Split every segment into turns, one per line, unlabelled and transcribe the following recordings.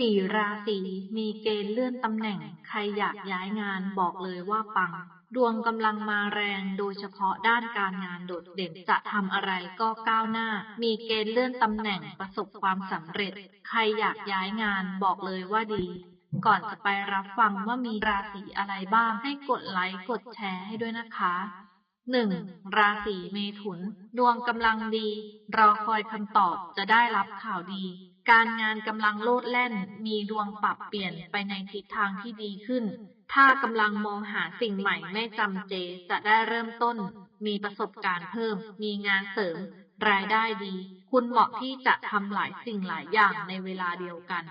สี่ราศีมีเกณฑ์เลื่อนตำแหน่ง ใครอยากย้ายงานบอกเลยว่าปัง ดวงกำลังมาแรงโดยเฉพาะด้านการงานโดดเด่นจะทำอะไรก็ก้าวหน้า มีเกณฑ์เลื่อนตำแหน่งประสบความสำเร็จ ใครอยากย้ายงานบอกเลยว่าดี ก่อนจะไปรับฟังว่ามีราศีอะไรบ้างให้กดไลค์กดแชร์ให้ด้วยนะคะหนึ่งราศีเมถุน ดวงกำลังดี รอคอยคำตอบจะได้รับข่าวดี การงานกำลังโลดแล่น มีดวงปรับเปลี่ยนไปในทิศทางที่ดีขึ้น ถ้ากำลังมองหาสิ่งใหม่ไม่จำเจ จะได้เริ่มต้น มีประสบการณ์เพิ่ม มีงานเสริม รายได้ดี คุณเหมาะที่จะทำหลายสิ่งหลายอย่างในเวลาเดียวกัน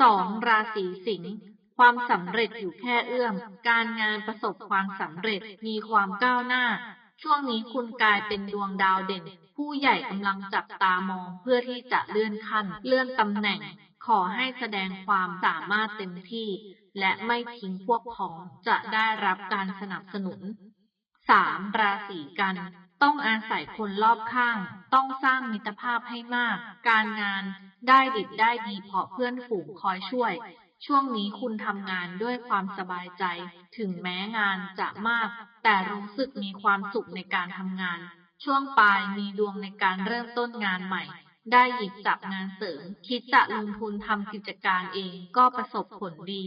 สองราศีสิงห์ความสำเร็จอยู่แค่เอื้อม การงานประสบความสำเร็จ มีความก้าวหน้า ช่วงนี้คุณกลายเป็นดวงดาวเด่น ผู้ใหญ่กำลังจับตามองเพื่อที่จะเลื่อนขั้น เลื่อนตำแหน่ง ขอให้แสดงความสามารถเต็มที่ และไม่ทิ้งพวกพ้องจะได้รับการสนับสนุนสามราศีกัน ต้องอาศัยคนรอบข้าง ต้องสร้างมิตรภาพให้มาก การงานได้ดิบได้ดีเพราะเพื่อนฝูงคอยช่วย ช่วงนี้คุณทำงานด้วยความสบายใจ ถึงแม้งานจะมาก แต่รู้สึกมีความสุขในการทำงาน ช่วงปลายมีดวงในการเริ่มต้นงานใหม่ ได้หยิบจับงานเสริม คิดจะลงทุนทำกิจการเองก็ประสบผลดี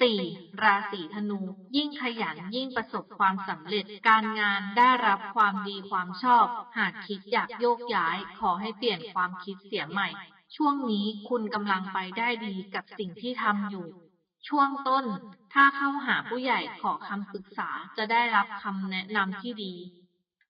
สี่ราศีธนู ยิ่งขยันยิ่งประสบความสำเร็จการงานได้รับความดีความชอบ หากคิดอยากโยกย้าย ขอให้เปลี่ยนความคิดเสียใหม่ ช่วงนี้คุณกำลังไปได้ดีกับสิ่งที่ทำอยู่ ช่วงต้น ถ้าเข้าหาผู้ใหญ่ขอคำปรึกษาจะได้รับคำแนะนำที่ดี